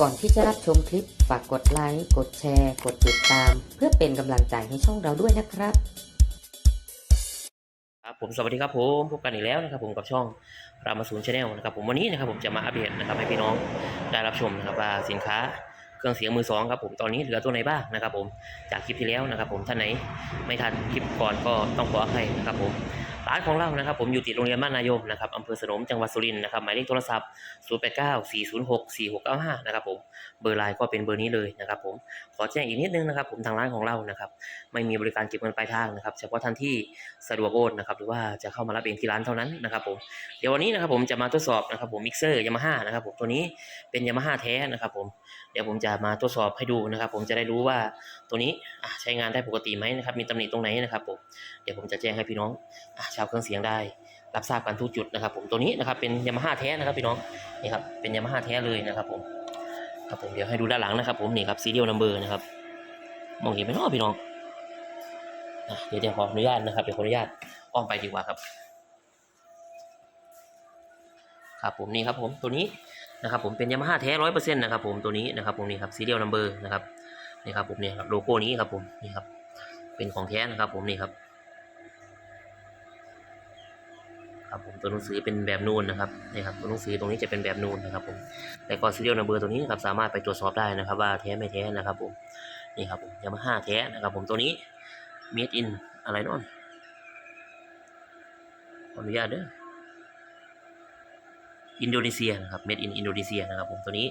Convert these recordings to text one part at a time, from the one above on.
ก่อนที่จะรับชมคลิป ฝากกดไลค์ กดแชร์ กดติดตาม เพื่อเป็นกำลังใจให้ช่องเราด้วยนะครับ ครับผมสวัสดีครับผมพบกันอีกแล้วนะครับผมกับช่องรามาศูนย์ชาแนลนะครับผมวันนี้นะครับผมจะมาอัปเดตนะครับให้พี่น้องได้รับชมนะครับว่าสินค้าเครื่องเสียงมือสองครับผมตอนนี้เหลือตัวไหนบ้างนะครับผมจากคลิปที่แล้วนะครับผมท่านไหนไม่ทันคลิปก่อนก็ต้องขออภัยนะครับผม ร้านของเรานะครับ ผมอยู่ติดโรงเรียนบ้านนายมนะครับอำเภอสนมจังหวัดสุรินทร์นะครับหมายเลขโทรศัพท์ 0894064695 นะครับผมเบอร์ไลน์ก็เป็นเบอร์นี้เลยนะครับผมขอแจ้งอีกนิดนึงนะครับ ผมทางร้านของเรานะครับไม่มีบริการเก็บเงินปลายทางนะครับ เฉพาะท่านที่สะดวกโอนนะครับหรือว่าจะเข้ามารับเองที่ร้านเท่านั้นนะครับผมเดี๋ยววันนี้นะครับผมจะมาทดสอบนะครับผมมิกเซอร์ยามาฮ่านะครับผมตัวนี้เป็นยามาฮ่าแท้นะครับผมเดี๋ยวผมจะมาทดสอบให้ดูนะครับ ผมจะได้รู้ว่าตัวนี้ใช้งานได้ปกติไหมนะครับมีตำหนิตรงไหนนะครับผมเดี๋ยวผมจะแจ้งให้พี่น้องอะชาวเครื่องเสียงได้ รับทราบกันทุกจุดนะครับ ผมตัวนี้นะครับเป็นยามาฮ่าแท้นะครับพี่น้องนี่ครับเป็นยามาฮ่าแท้เลยนะครับผมครับผมเดี๋ยวให้ดูด้านหลังนะครับ ผมนี่ครับซีเรียลนัมเบอร์นะครับมองเห็นไหมเนาะพี่น้องเดี๋ยวเดี๋ยวขออนุญาตนะครับเดี๋ยวขออนุญาตอ้อมไปดีกว่าครับ ครับผมนี่ครับผมตัวนี้นะครับ ผมเป็นยามาฮ่าแท้ร้อยเปอร์เซ็นต์นะครับ ผมตัวนี้นะครับ ผมนี่ครับซีเรียลนัมเบอร์นะครับนี่ครับผมเนี่ยครับโลโก้นี้ครับผมนี่ครับเป็นของแท้นะครับ ผมนี่ครับ ตัวหนังสือเป็นแบบนูนนะครับนี่ครับตัวหนังสือตรงนี้จะเป็นแบบนูนนะครับผมแต่ก็ซีเรียลนัมเบอร์ตัวนี้นะครับสามารถไปตรวจสอบได้นะครับ ว่าแท้ไม่แท้นะครับผมนี่ครับผมยามาฮ่าแท้นะครับ ผมตัวนี้ made in อะไรนาะขออนุญาตเด้ออินโดนีเซียนะครับ made in อินโดนีเซียนะครับ ผมตัวนี้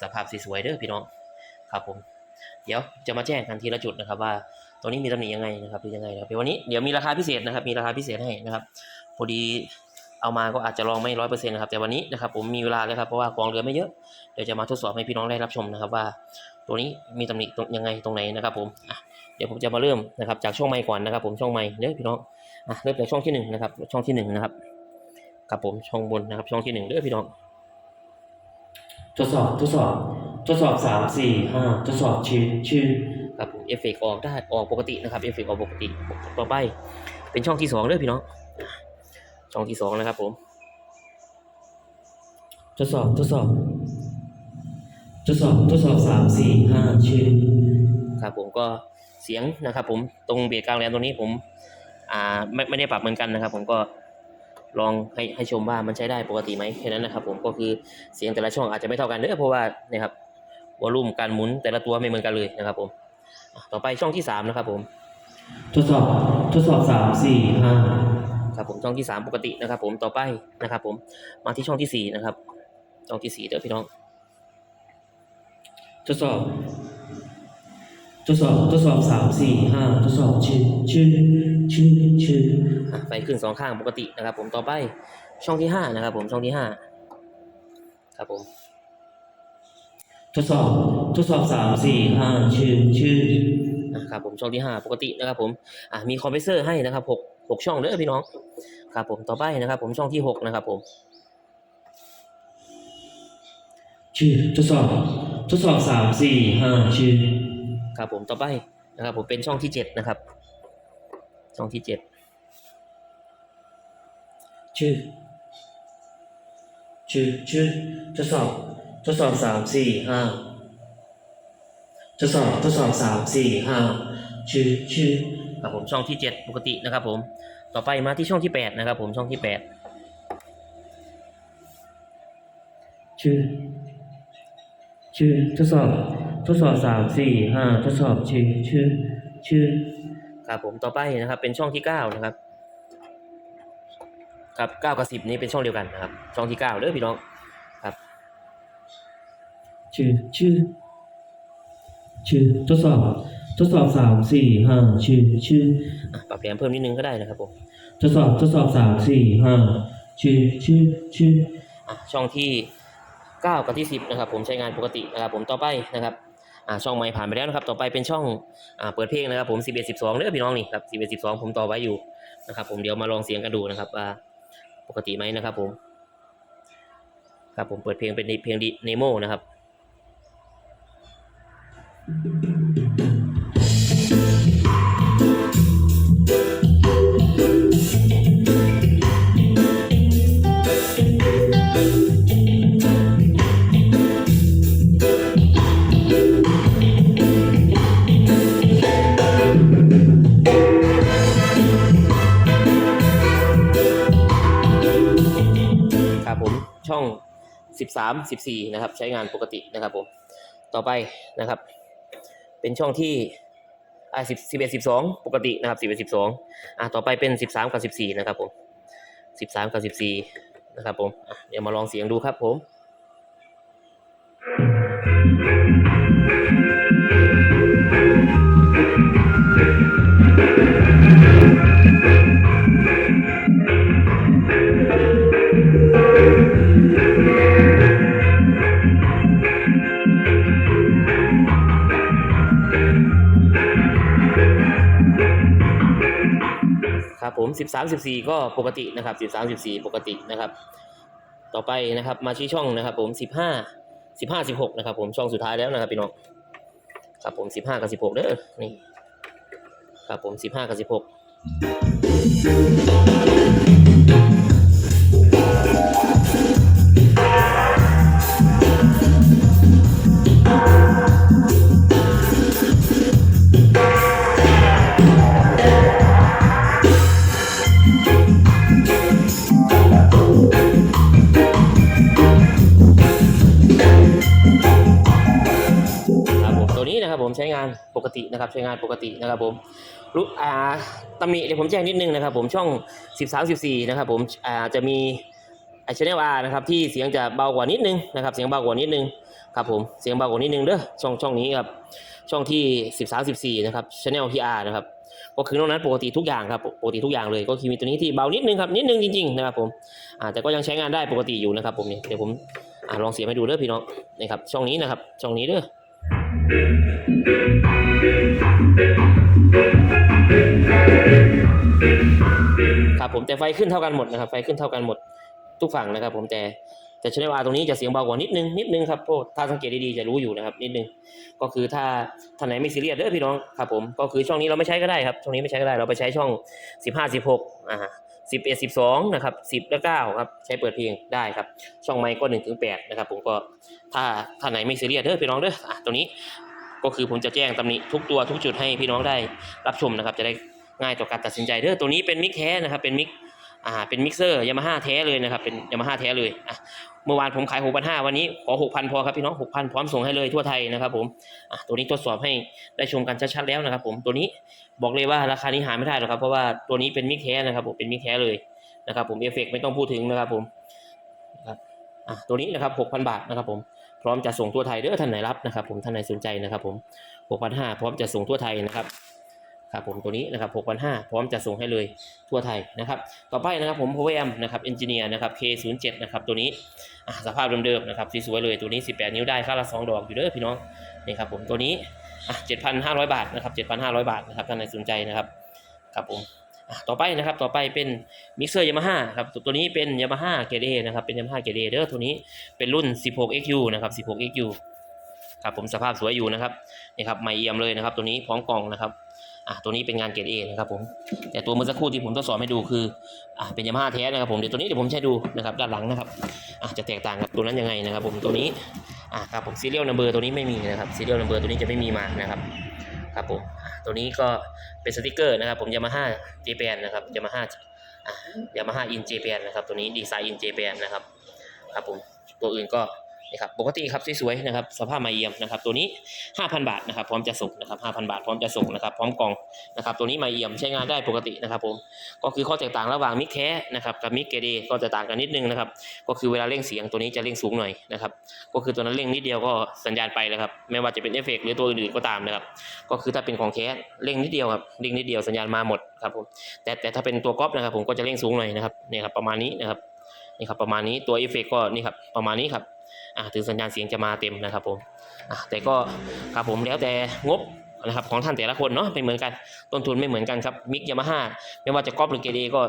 สภาพสวยเด้อพี่น้องครับผม เดี๋ยวจะมาแจ้งกันทีละจุดนะครับ ว่าตัวนี้มีตำหนิยังไงนะครับหรือยังไงนะครับเดี๋ยววันนี้เดี๋ยวมีราคาพิเศษนะครับ มีราคาพิเศษให้นะครับพอดี เอามาก็อาจจะลองไม่ร้อยเปอร์เซ็นต์นะครับแต่วันนี้นะครับผมมีเวลาแล้วครับเพราะว่ากองเรือไม่เยอะเดี๋ยวจะมาทดสอบให้พี่น้องได้รับชมนะครับว่า ตัวนี้มีตำหนิตรงยังไงตรงไหนนะครับผมอะเดี๋ยวผมจะมาเริ่มนะครับจากช่องไมค์ก่อนนะครับ ผมช่องไมค์เด้อพี่น้องอะเริ่มจากช่องที่หนึ่งนะครับ ช่องที่หนึ่งนะครับกับผมช่องบนนะครับช่องที่หนึ่งเด้อพี่น้องทดสอบทดสอบทดสอบสามสี่ห้าทดสอบชื่อชื่อครับผมเอฟเฟกต์ออกได้ออกปกตินะครับเอฟเฟกต์ออกปกติต่อไป เป็นช่องที่สองเด้อพี่น้องช่ องที่สองนะครับ ผม ทดสอบทดสอบ ทดสอบทดสอบสามสี่ห้าชื่อครับผมก็เสียงนะครับ ผมตรงเบสกลางแรมตรงนี้ผม อ่าไม่ไม่ได้ปรับเหมือนกันนะครับ ผมก็ลองให้ให้ชมว่ามันใช้ได้ปกติไหมแค่นั้นนะครับ ผมก็คือเสียงแต่ละช่องอาจจะไม่เท่ากันเด้อเพราะว่าเนี่ยครับวอลลุ่มการหมุนแต่ละตัวไม่เหมือนกันเลยนะครับ ผมอะต่อไปช่องที่สามนะครับ ผม ทดสอบทดสอบสามสี่ห้า ครับผมช่องที่สามปกตินะครับ ผมต่อไปนะครับ ผมมาที่ช่องที่สี่นะครับ ช่องที่สี่เด้อพี่น้อง ทดสอบ ทดสอบทดสอบสามสี่ห้าทดสอบชื่อชื่อชื่อชื่อไฟขึ้นสองข้างปกตินะครับ ผมต่อไปช่องที่ห้านะครับ ผมช่องที่ห้าครับผมทดสอบทดสอบสามสี่ห้าชื่อชื่อ นะครับผมช่องที่ห้าปกตินะครับผมอะมีคอมเพรสเซอร์ให้นะครับหกหกช่องเด้อพี่น้องครับผมต่อไปนะครับ ผมช่องที่หกนะครับผมชื่อทดสอบทดสอบสามสี่ห้าชื่อครับผมต่อไปนะครับ ผมเป็นช่องที่เจ็ดนะครับ ช่องที่เจ็ดชื่อ ชื่อชื่อทดสอบทดสอบสามสี่ห้า ทดสอบทดสอบสามสี่ห้าชื่อชื่อครับผมช่องที่เจ็ดปกตินะครับ ผม ต่อไปมาที่ช่องที่แปดนะครับ ผมช่องที่แปดชื่อ ชื่อทดสอบทดสอบสามสี่ห้าทดสอบชื่อชื่อชื่อครับผมต่อไปนะครับ เป็นช่องที่เก้านะครับ ครับเก้ากับสิบนี้เป็นช่องเดียวกันนะครับ ช่องที่เก้าเด้อพี่น้องครับ ชื่อชื่อ ชื่อทดสอบทดสอบสามสี่ห้าชื่อชื่ออะปรับแรมเพิ่มนิดนึงก็ได้นะครับผมทดสอบทดสอบสามสี่ห้าชื่อชื่อชื่ออะช่องที่เก้ากับที่สิบนะครับ ผมใช้งานปกตินะครับ ผมต่อไปนะครับอ่าช่องไมค์ผ่านไปแล้วนะครับ ต่อไปเป็นช่องอ่าเปิดเพลงนะครับผมสิบเอ็ดสิบสองเด้อพี่น้องนี่ครับสิบเอ็ดสิบสองผมต่อไว้อยู่นะครับ ผมเดี๋ยวมาลองเสียงกันดูนะครับว่าปกติไหมนะครับ ผม ครับผมเปิดเพลงเป็นเพลงเนโมนะครับ ครัผมช่อง 13 14 นะครับ ใช้งานปกตินะครับผม ต่อไปนะครับ เป็นช่องที่อ่สิบเอ็ดสิบสองปกตินะครับสิบเอ็ดสิบสองอะต่อไปเป็นสิบสามกับสิบสี่นะครับผมสิบสามกับสิบสี่นะครับผมเดี๋ยวมาลองเสียงดูครับผม ครับผม 13 14 ก็ปกตินะครับ 13 14 ปกตินะครับ ต่อไปนะครับมาชี้ช่องนะครับ ผม 15 15 16นะครับ ผมช่องสุดท้ายแล้วนะครับพี่น้องครับผม 15 กับ 16เด้อนี่ครับผม 15 กับ 16 ตินะครับใช้งานปกตินะครับผมรู้อ่าตำหนิเดี๋ยวผมแจ้งนิดนึงนะครับผมช่อง 13 14นะครับผมอ่าจะมีไอชแนลอาร์นะครับที่เสียงจะเบากว่านิดนึงนะครับเสียงเบากว่านิดนึงครับผมเสียงเบากว่านิดนึงเด้อช่องช่องนี้ครับช่องที่ 13 14นะครับชแนลพีอาร์นะครับก็คือนอกนั้นปกติทุกอย่างครับปกติทุกอย่างเลยก็คือมีตัวนี้ที่เบานิดนึงครับนิดนึงจริงๆนะครับผมอ่าแต่ก็ยังใช้งานได้ปกติอยู่นะครับผมเนี่ยเดี๋ยวผมอ่าลองเสียงให้ดูเด้อพี่น้องนะครับช่องนี้นะครับช่องนี้เด้อ ครับผมแต่ไฟขึ้นเท่ากันหมดนะครับ ไฟขึ้นเท่ากันหมดทุกฝั่งนะครับ ผมแต่แต่ชแนลอาตรงนี้จะเสียงเบากว่านิดนึงนิดนึงครับโอ้ถ้าสังเกตดีๆจะรู้อยู่นะครับ นิดนึงก็คือถ้าท่านไหนไม่ซีเรียสเด้อพี่น้องครับผมก็คือช่องนี้เราไม่ใช้ก็ได้ครับช่องนี้ไม่ใช้ก็ได้เราไปใช้ช่องสิบห้าสิบหกอ่า สิบเอ็ดสิบสองนะครับสิบและเก้าครับใช้เปิดเพลงได้ครับ ช่องไมค์ก็หนึ่งถึงแปดนะครับผมก็ถ้าถ้าไหนไม่ซีเรียสเด้อพี่น้องเด้ออะตัวนี้ก็คือผมจะแจ้งตำหนิทุกตัวทุกจุดให้พี่น้องได้รับชมนะครับ จะได้ง่ายต่อการตัดสินใจเด้อตัวนี้เป็นมิกแท้นะครับเป็นมิก อ่าเป็นมิกเซอร์ยามาฮ่าแท้เลยนะครับเป็นยามาฮ่าแท้เลยอะเมื่อวานผมขายหกพันห้าวันนี้ขอหกพันพอครับพี่น้องหกพันพร้อมส่งให้เลยทั่วไทยนะครับผมอะตัวนี้ทดสอบให้ได้ชมกันชัดๆแล้วนะครับผมตัวนี้บอกเลยว่าราคานี้หาไม่ได้หรอกครับเพราะว่าตัวนี้เป็นมิกแท้นะครับผมเป็นมิกแท้เลยนะครับผมเอฟเฟกไม่ต้องพูดถึงนะครับผมนะครับอะตัวนี้นะครับหกพันบาทนะครับผมพร้อมจะส่งทั่วไทยเด้อท่านไหนรับนะครับผมท่านไหนสนใจนะครับผม6,500 พร้อมจะส่งทั่วไทยนะครับ ครับผมตัวนี้นะครับ6,500 พร้อมจะส่งให้เลยทั่วไทยนะครับ ต่อไปนะครับผม Power Amp นะครับ Engineer นะครับ K07 นะครับตัวนี้สภาพเดิมๆนะครับสวยๆเลยตัวนี้ 18 นิ้วได้ค่าละ 2 ดอกอยู่เด้อพี่น้องนี่ครับผมตัวนี้7,500 บาทนะครับ7,500 บาทนะครับท่านไหนสนใจนะครับครับผมต่อไปนะครับต่อไปเป็นมิกเซอร์ยามาฮ่าครับตัวนี้เป็นยามาฮ่าเกเรนะครับเป็นยามาฮ่าเกเรเด้อตัวนี้เป็นรุ่น 16XU นะครับ 16XU ครับผมสภาพสวยอยู่นะครับนี่ครับไม่เอี่ยมเลยนะครับ ตัวนี้พร้อมกล่องนะครับ อะตัวนี้เป็นงานเกรดเอนะครับผมแต่ตัวเมื่อสักครู่ที่ผมทดสอบให้ดูคืออะเป็นยามาฮ่าแท้นะครับผมเดี๋ยวตัวนี้เดี๋ยวผมใช้ดูนะครับด้านหลังนะครับอะจะแตกต่างกับตัวนั้นยังไงนะครับ ผมตัวนี้อะครับผมซีเรียลนัมเบอร์ตัวนี้ไม่มีนะครับซีเรียลนัมเบอร์ตัวนี้จะไม่มีมานะครับครับผมตัวนี้ก็เป็นสติกเกอร์นะครับผมยามาฮ่าเจแปนนะครับยามาฮ่าอะยามาฮ่าอินเจแปนนะครับตัวนี้ดีไซน์อินเจแปนนะครับครับผมตัวอื่นก็ นี่ครับปกติครับสวยๆนะครับสภาพมาเยี่ยมนะครับตัวนี้ 5,000 บาทนะครับพร้อมจะส่งนะครับ5,000 บาทพร้อมจะส่งนะครับพร้อมกล่องนะครับตัวนี้มาเยี่ยมใช้งานได้ปกตินะครับผมก็คือข้อแตกต่างระหว่างมิกแท้นะครับกับมิกเกเดก็จะต่างกันนิดนึงนะครับก็คือเวลาเร่งเสียงตัวนี้จะเร่งสูงหน่อยนะครับก็คือตัวนั้นเร่งนิดเดียวก็สัญญาณไปแล้วครับไม่ว่าจะเป็นเอฟเฟกต์หรือตัวอื่นๆก็ตามนะครับก็คือถ้าเป็นของแท้เร่งนิดเดียวครับเร่งนิดเดียวสัญญาณมาหมดครับผมแต่แต่ถ้าเป็นตัวก๊อปนะครับผมก็จะเร่งสูงหน่อยนะครับนี่ครับประมาณนี้นะครับนี่ครับประมาณนี้ตัวเอฟเฟกก็นี่ครับประมาณนี้ครับ ถึงสัญญาณเสียงจะมาเต็มนะครับผมอ่าแต่ก็ครับผมแล้วแต่งบนะครับของท่านแต่ละคนเนาะไม่เหมือนกันต้นทุนไม่เหมือนกันครับมิกยามาฮ่าไม่ว่าจะก๊อปหรือเกเดก็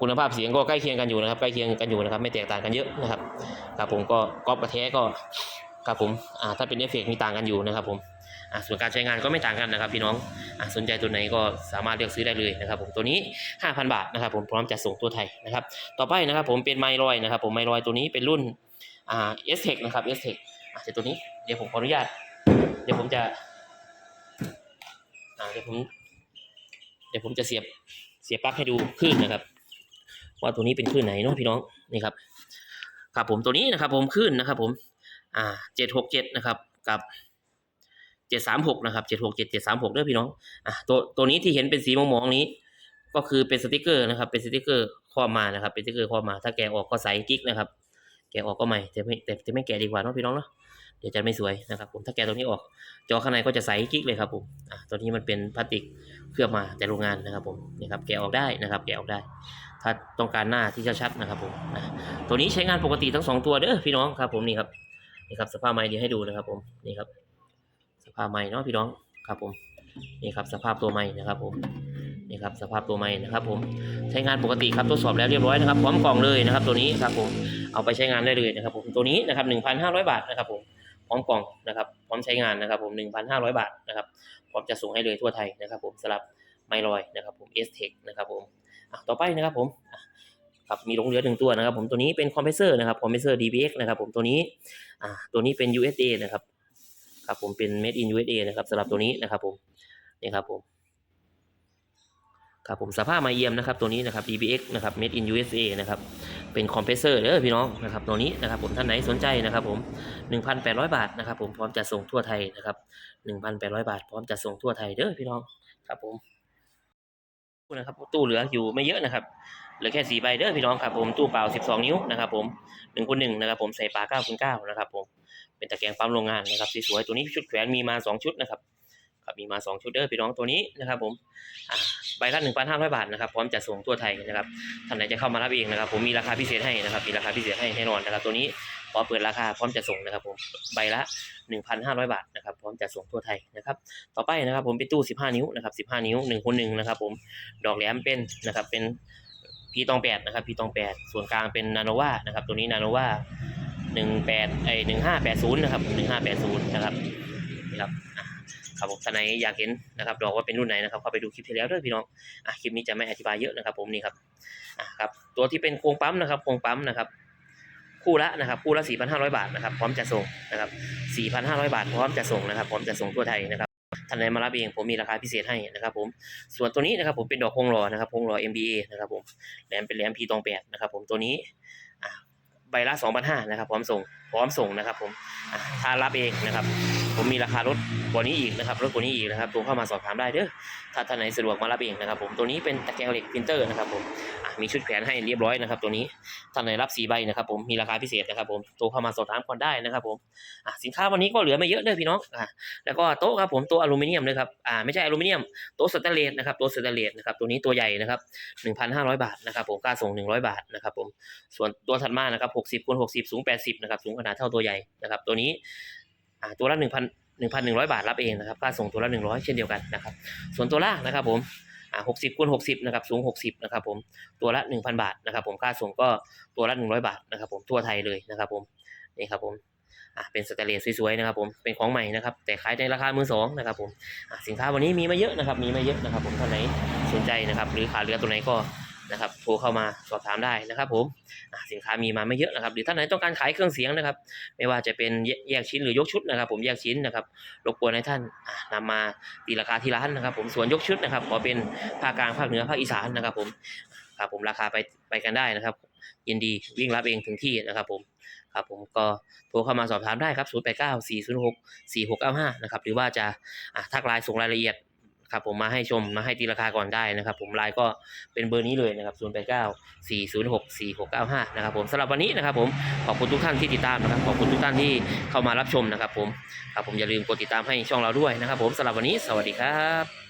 คุณภาพเสียงก็ใกล้เคียงกันอยู่นะครับใกล้เคียงกันอยู่นะครับไม่แตกต่างกันเยอะนะครับครับผมก็ก๊อปกับแท้ก็ครับผมอ่าถ้าเป็นเอฟเฟกมีต่างกันอยู่นะครับผมอ่าส่วนการใช้งานก็ไม่ต่างกันนะครับ พี่น้องอสนใจตัวไหนก็สามารถเลือกซื้อได้เลยนะครับ ผมตัวนี้ 5,000 บาทนะครับ ผมพร้อมจะส่งตัวไทยนะครับ ต่อไปนะครับ ผมเป็นไมลอยนะครับ ผมไมลอยตัวนี้เป็นรุ่น อ่าเอสเทคนะครับเอสเทคอะเดี๋ยวตัวนี้เดี๋ยวผมขออนุญาต เดี๋ยวผมจะอ่าเดี๋ยวผมเดี๋ยวผมจะเสียบเสียบปลั๊กให้ดูคลื่นนะครับ ว่าตัวนี้เป็นคลื่นไหนเนาะพี่น้องนี่ครับครับผมตัวนี้นะครับ ผมขึ้นนะครับ ผม อ่าเจ็ดหกเจ็ดนะครับ กับเจ็ดสามหกนะครับเจ็ดหกเจ็ดเจ็ดสามหกเด้อพี่น้องอะตัวตัวนี้ที่เห็นเป็นสีมองๆนี้ ก็คือเป็นสติกเกอร์นะครับ เป็นสติกเกอร์ครอมานะครับ เป็นสติกเกอร์ครอมา ถ้าแกะออกก็ใส่กิ๊กนะครับ แกะออกก็ใหม่แต่ไม่แต่แต่ไม่แกะดีกว่าเนาะพี่น้องเนาะเดี๋ยวจะไม่สวยนะครับผมถ้าแกะตัวนี้ออก จอข้างในก็จะใสกิ๊กเลยครับผมอะตัวนี้มันเป็นพลาสติกเคลือบมาจากโรงงานนะครับผมนี่ครับแกะออกได้นะครับ แกะออกได้ ถ้าต้องการหน้าที่ชัดๆนะครับผมอะตัวนี้ใช้งานปกติทั้งสองตัวเด้อพี่น้องครับ ผมนี่ครับนี่ครับสภาพไม้เดี๋ยวให้ดูนะครับ ผมนี่ครับ สภาพไม้เนาะพี่น้องครับผมนี่ครับสภาพตัวไม้นะครับผม นี่ครับสภาพตัวไม้นะครับผมใช้งานปกติครับทดสอบแล้วเรียบร้อยนะครับพร้อมกล่องเลยนะครับตัวนี้ครับผมเอาไปใช้งานได้เลยนะครับผมตัวนี้นะครับหนึ่งพันห้าร้อยบาทนะครับผมพร้อมกล่องนะครับพร้อมใช้งานนะครับผมหนึ่งพันห้าร้อยบาทนะครับพร้อมจะส่งให้เลยทั่วไทยนะครับผมสำหรับไมลอยนะครับผม S Tech นะครับผมอะต่อไปนะครับผมครับมีลงเหลือหนึ่งตัวนะครับผมตัวนี้เป็นคอมเพรสเซอร์นะครับคอมเพรสเซอร์ DBX นะครับผมตัวนี้อ่าตัวนี้เป็น USA นะครับครับผมเป็น made in USA นะครับสำหรับตัวนี้นะครับผมนี่ครับผม ครับผมสภาพมาเยี่ยมนะครับตัวนี้นะครับ DBX นะครับ made in USA นะครับเป็นคอมเพรสเซอร์เด้อพี่น้องนะครับตัวนี้นะครับผมท่านไหนสนใจนะครับผม1,800 บาทนะครับผมพร้อมจะส่งทั่วไทยนะครับ1,800 บาท พร้อมจะส่งทั่วไทยเด้อพี่น้องครับผมนะครับตู้เหลืออยู่ไม่เยอะนะครับเหลือแค่สี่ใบเด้อพี่น้องครับผมตู้เปล่า 12 นิ้วนะครับผม1คูณ1นะครับผมใส่ปลา9คูณ9นะครับผมเป็นตะแกรงปั๊มโรงงานนะครับสวยๆตัวนี้ชุดแขวนมีมาสองชุดนะครับ ครับมีมาสองชุดเด้อพี่น้องตัวนี้นะครับผมใบละหนึ่งพันห้าร้อยบาทนะครับพร้อมจะส่งทั่วไทยนะครับท่านไหนจะเข้ามารับเองนะครับ ผมมีราคาพิเศษให้นะครับมีราคาพิเศษให้แน่นอนนะครับ ตัวนี้พอเปิดราคาพร้อมจะส่งนะครับผมใบละหนึ่งพันห้าร้อยบาทนะครับพร้อมจะส่งทั่วไทยนะครับต่อไปนะครับผมเป็นตู้สิบห้านิ้วนะครับสิบห้านิ้วหนึ่งคูณหนึ่งนะครับผมดอกแหลมเป็นนะครับเป็นพีตองแปดนะครับพีตองแปดส่วนกลางเป็นนาโนวานะครับตัวนี้นาโนวาหนึ่งแปดไอหนึ่งห้าแปดศูนย์นะครับหนึ่งห้าแปดศูนย์นะครับนี่ครับ ครับผมท่านไหนอยากเห็นนะครับดอกว่าเป็นรุ่นไหนนะครับเข้าไปดูคลิปที่แล้วด้วยพี่น้องอะคลิปนี้จะไม่อธิบายเยอะนะครับ ผมนี่ครับอะครับตัวที่เป็นโครงปั๊มนะครับโครงปั๊มนะครับคู่ละนะครับคู่ละสี่พันห้าร้อยบาทนะครับ พร้อมจะส่งนะครับสี่พันห้าร้อยบาท พร้อมจะส่งนะครับ พร้อมจะส่งทั่วไทยนะครับท่านไหนมารับเองผมมีราคาพิเศษให้นะครับผมส่วนตัวนี้นะครับผมเป็นดอกคงรอนะครับคงรอ MBA นะครับผมแหลมเป็นแหลมพีตองแปดนะครับผมตัวนี้ ใบละสองพันห้านะครับ พร้อมส่ง พร้อมส่งนะครับ ผมถ้ารับเองนะครับ ผมมีราคารถกว่านี้อีกนะครับรถกว่านี้อีกนะครับโทรเข้ามาสอบถามได้เด้อถ้าท่านไหนสะดวกมารับเองนะครับ ผมตัวนี้เป็นตะแกรงเหล็กพิมพ์เตอร์นะครับผม มีชุดแขวนให้เรียบร้อยนะครับ ตัวนี้ท่านไหนรับสีใบนะครับ ผมมีราคาพิเศษนะครับ ผมโทรเข้ามาสอบถามก่อนได้นะครับ ผมอะสินค้าวันนี้ก็เหลือไม่เยอะเด้อพี่น้องอะแล้วก็โต๊ะครับผมโต๊ะอลูมิเนียมเลยครับอ่าไม่ใช่อลูมิเนียมโต๊ะสแตนเลสนะครับโต๊ะสแตนเลสนะครับตัวนี้ตัวใหญ่นะครับ1,500 บาทนะครับ ผมค่าส่ง 100 บาทนะครับผมส่วนตัวถัดมานะครับ60คูณ60 สูง 80นะครับสูงขนาดเท่าตัวใหญ่นะครับ ตัวนี้อ่าตัวละ1,000 1,100 บาทรับเองนะครับค่าส่งตัวละ 100 เช่นเดียวกันนะครับ ส่วนตัวล่างนะครับผม อ่า60คูณ60นะครับสูง60นะครับผมตัวละ1,000บาทนะครับผมค่าส่งก็ตัวละ100บาทนะครับผมทั่วไทยเลยนะครับผมนี่ครับผมอ่าเป็นสแตนเลสสวยๆนะครับผมเป็นของใหม่นะครับแต่ขายในราคามือสองนะครับผมสินค้าวันนี้มีมาเยอะนะครับมีมาเยอะนะครับผมท่านไหนสนใจนะครับหรือขาดเรือตัวไหนก็ นะครับโทรเข้ามาสอบถามได้นะครับผมสินค้ามีมาไม่เยอะนะครับ หรือท่านไหนต้องการขายเครื่องเสียงนะครับ ไม่ว่าจะเป็นแยกชิ้นหรือยกชุดนะครับ ผมแยกชิ้นนะครับรบกวนให้ท่านอะนำมาตีราคาที่ร้านนะครับ ผมส่วนยกชุดนะครับขอเป็นภาคกลางภาคเหนือภาคอีสานนะครับ ผมครับผมราคาไปไปกันได้นะครับ ยินดีวิ่งรับเองถึงที่นะครับ ผมครับผมก็โทรเข้ามาสอบถามได้ครับ 0 8 9 4 0 6 4 6 9 5 นะครับ หรือว่าจะะทักไลน์ส่งรายละเอียด ครับผมมาให้ชมมาให้ตีราคาก่อนได้นะครับ ผมไลน์ก็เป็นเบอร์นี้เลยนะครับ 0 8 9 406 4695 นะครับผมสำหรับวันนี้นะครับผมขอบคุณทุกท่านที่ติดตามนะครับขอบคุณทุกท่านที่เข้ามารับชมนะครับผมครับผมอย่าลืมกดติดตามให้ช่องเราด้วยนะครับ ผมสำหรับวันนี้สวัสดีครับ